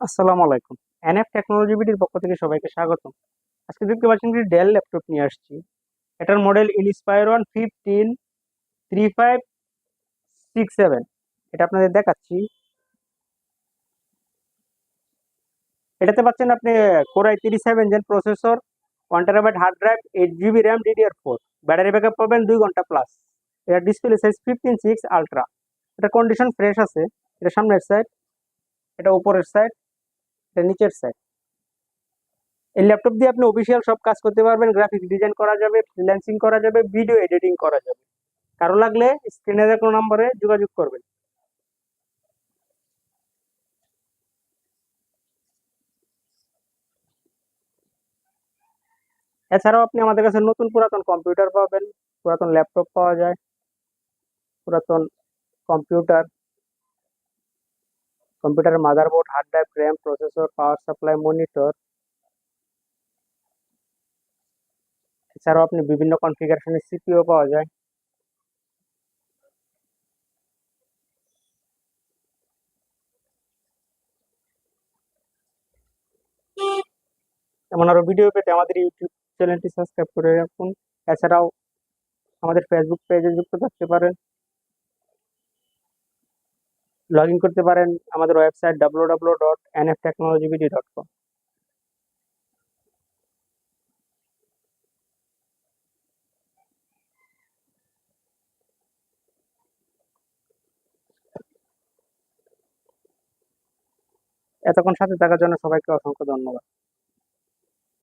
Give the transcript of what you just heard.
আসসালামু আলাইকুম। NF technology বিডির পক্ষ থেকে সবাইকে স্বাগতম। আজকে দেখতে পাচ্ছেন একটি ডেল ল্যাপটপ নিয়ে আসছি। এটার model Inspiron one fifteen three five six seven এটা আপনাদের দেখাচ্ছি। এটাতে পাচ্ছেন আপনি কোরাই তিরিশ seven gen processor one terabyte hard drive eight GB RAM DDR four battery backup পাবেন দুই ঘণ্টা প্লাস এটা display size fifteen six ultra এটা কন্ডিশন ফ্রেশ আছে। এটা সামনের সাইড এটা উপরের সাইড এটা নিচের সাইড এই ল্যাপটপ দিয়ে আপনি অফিসিয়াল সব কাজ করতে পারবেন গ্রাফিক্স ডিজাইন করা যাবে ফ্রিল্যান্সিং করা যাবে ভিডিও এডিটিং করা যাবে। কারও লাগলে স্ক্রিনে দেখো নম্বরে যোগাযোগ করবেন। এছাড়াও আপনি আমাদের কাছে নতুন পুরাতন কম্পিউটার পাবেন। পুরাতন ল্যাপটপ পাওয়া যায়। পুরাতন কম্পিউটার কম্পিউটারের motherboard hard drive RAM processor power supply monitor এছাড়াও আপনি বিভিন্ন কনফিগারেশনের সিপিও পাওয়া যায়। এমন আরও ভিডিও পেতে আমাদের ইউটিউব চ্যানেলটি সাবস্ক্রাইব করে রাখুন। এছাড়াও আমাদের ফেসবুক পেজে যুক্ত থাকতে পারেন। লগ ইন করতে পারেন আমাদের website W W dot N F technology BD dot com এতক্ষণ সাথে থাকার জন্য সবাইকে অসংখ্য ধন্যবাদ।